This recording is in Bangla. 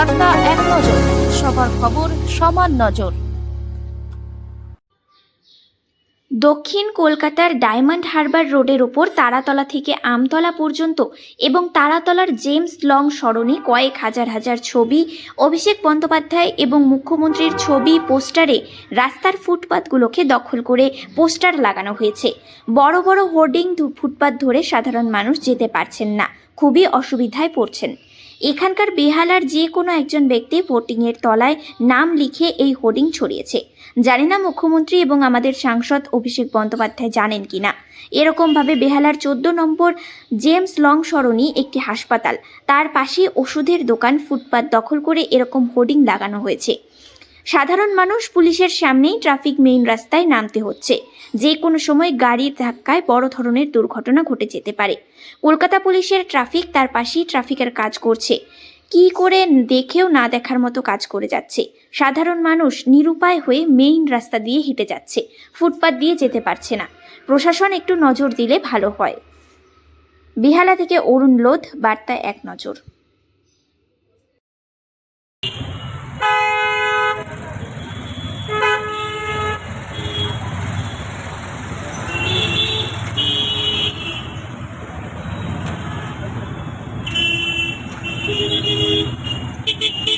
বার্তা এক নজর, সবার খবর সমান নজর। দক্ষিণ কলকাতার ডায়মন্ড হারবার রোডের ওপর তারাতলা থেকে আমতলা পর্যন্ত এবং তারাতলার জেমস লং সরণি কয়েক হাজার হাজার ছবি, অভিষেক বন্দ্যোপাধ্যায় এবং মুখ্যমন্ত্রীর ছবি, পোস্টারে রাস্তার ফুটপাতগুলোকে দখল করে পোস্টার লাগানো হয়েছে। বড় বড় হোর্ডিং ফুটপাত ধরে সাধারণ মানুষ যেতে পারছেন না, খুবই অসুবিধায় পড়ছেন। এখানকার বেহালার যে কোনো একজন ব্যক্তি ভোটিংয়ের তলায় নাম লিখে এই হোর্ডিং ছড়িয়েছে। জানি না মুখ্যমন্ত্রী এবং আমাদের সাংসদ অভিষেক বন্দ্যোপাধ্যায় জানেন কি না। এরকমভাবে বেহালার চোদ্দ নম্বর জেমস লং সরণি একটি হাসপাতাল। তার পাশে ওষুধের দোকান, ফুটপাত দখল করে এরকম হোর্ডিং লাগানো হয়েছে। সাধারণ মানুষ পুলিশের সামনেই ট্রাফিক মেইন রাস্তায় নামতে হচ্ছে। যে কোনো সময় গাড়ির ধাক্কায় বড় ধরনের দুর্ঘটনা ঘটে যেতে পারে। কলকাতা পুলিশের ট্রাফিক তার পাশেই ট্রাফিকের কাজ করছে। কি করে দেখেও না দেখার মতো কাজ করে যাচ্ছে। সাধারণ মানুষ নিরুপায় হয়ে মেইন রাস্তা দিয়ে হেঁটে যাচ্ছে। ফুটপাত দিয়ে যেতে পারছে না। প্রশাসন একটু নজর দিলে ভালো হয়। বিহালা থেকে অরুণ লোধ বার্তা এক নজর।